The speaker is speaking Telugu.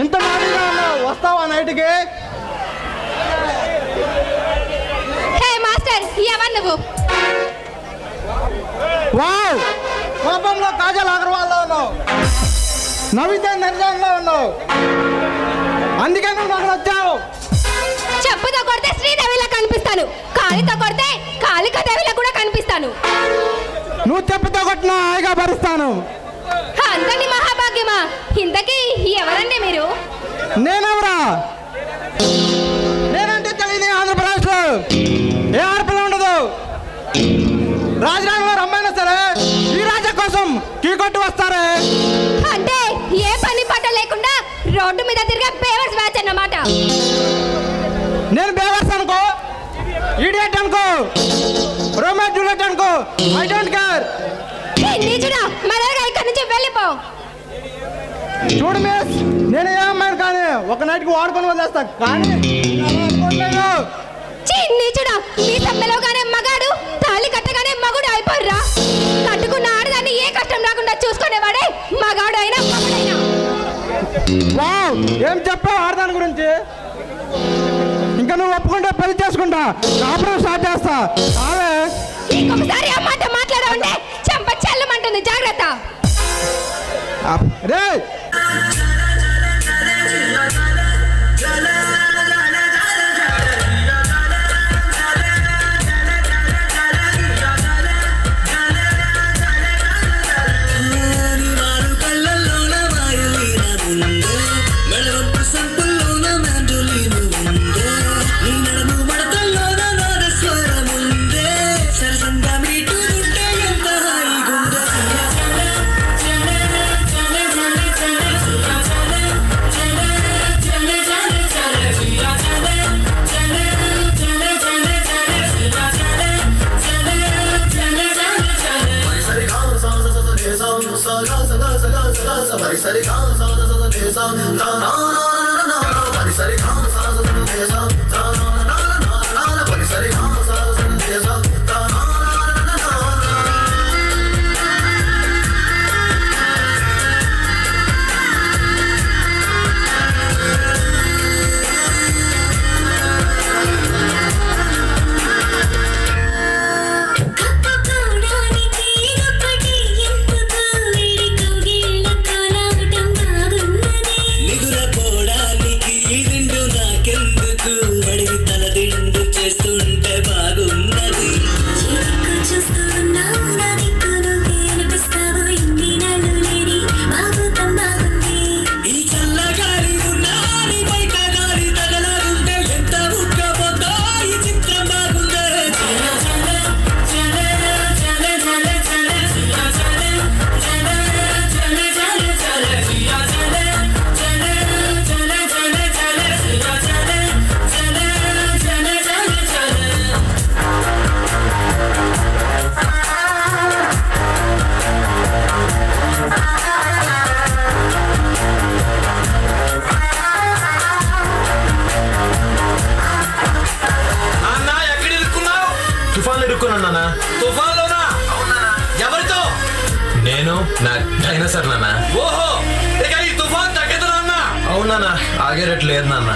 ఇంత మాదిరిగా ఉన్నావు. వస్తావా నైట్కి? హే మాస్టర్ ఎవరు నువ్వు? వావ్! కోపంలో కాజల్ అగర్వాల్లో ఉన్నావు. నవ్వితే నిర్జంలో ఉన్నావు. అందుకే నువ్వు నాకు వచ్చావు చెప్పుతో కొడితే శ్రీదేవిలా కనిపిస్తాను. కాలితో కొడితే కాళికా దేవిలా కూడా కనిపిస్తాను. నువ్వు చెప్పుతో కొట్టిన హాయిగా భరిస్తాను. అంతని మహాభాగ్యమా ఇంతకీ ఎవరండి మీరు? నేనెవరా? నేనంటే తెలియని ఆంధ్రప్రదేశ్లో ఏ ఆడపిల్ల ఉండదు. రాజధానిలో రమ్మైనా సరే ఈ రాజా కోసం కీ కొట్టి వస్తారే? అంటే ఏ పని పట్ట లేకుండా రోడ్డు మీద తిరిగే పేవర్స్ బ్యాచ్ అన్నమాట. నేను బేవర్స్ అనుకో ఈడియట్ అనుకో రోమేట్ జూలియట్ అనుకో ఐ డోంట్ కేర్. నీచుడా మరగా ఇక్కడి నుంచి వెళ్ళిపో. చూడు మిస్ నేను ఏ అమ్మాయిని కానీ ఒక నైట్కి వాడుకొని వదిలేస్తా. కానీ నీచుడా మీ సమ్మెలోగానే మగాడు తాళి కట్టగానే మగుడు అయిపోర్రా. కట్టుకున్న ఆడదాన్ని ఏ కష్టం రాకుండా చూసుకునేవాడే? మగాడు అయినా మగుడైనా. ఏం చెప్పావు ఆడదాని గురించి? ఇంకా నువ్వు ఒప్పుకుంటే పెళ్ళి చేసుకుంటా. కాపురం స్టార్ట్ చేస్తా. ఇంకొకసారి ఆ మాట Sari, నాన్న తుఫాన్లోనా ఎవరితో? నేను నా డైనోసర్ నాన్న ఓహో ఇక ఈ తుఫాన్ తగ్గదు నాన్న. అవును నాన్న ఆగేటట్టు లేదు నాన్న.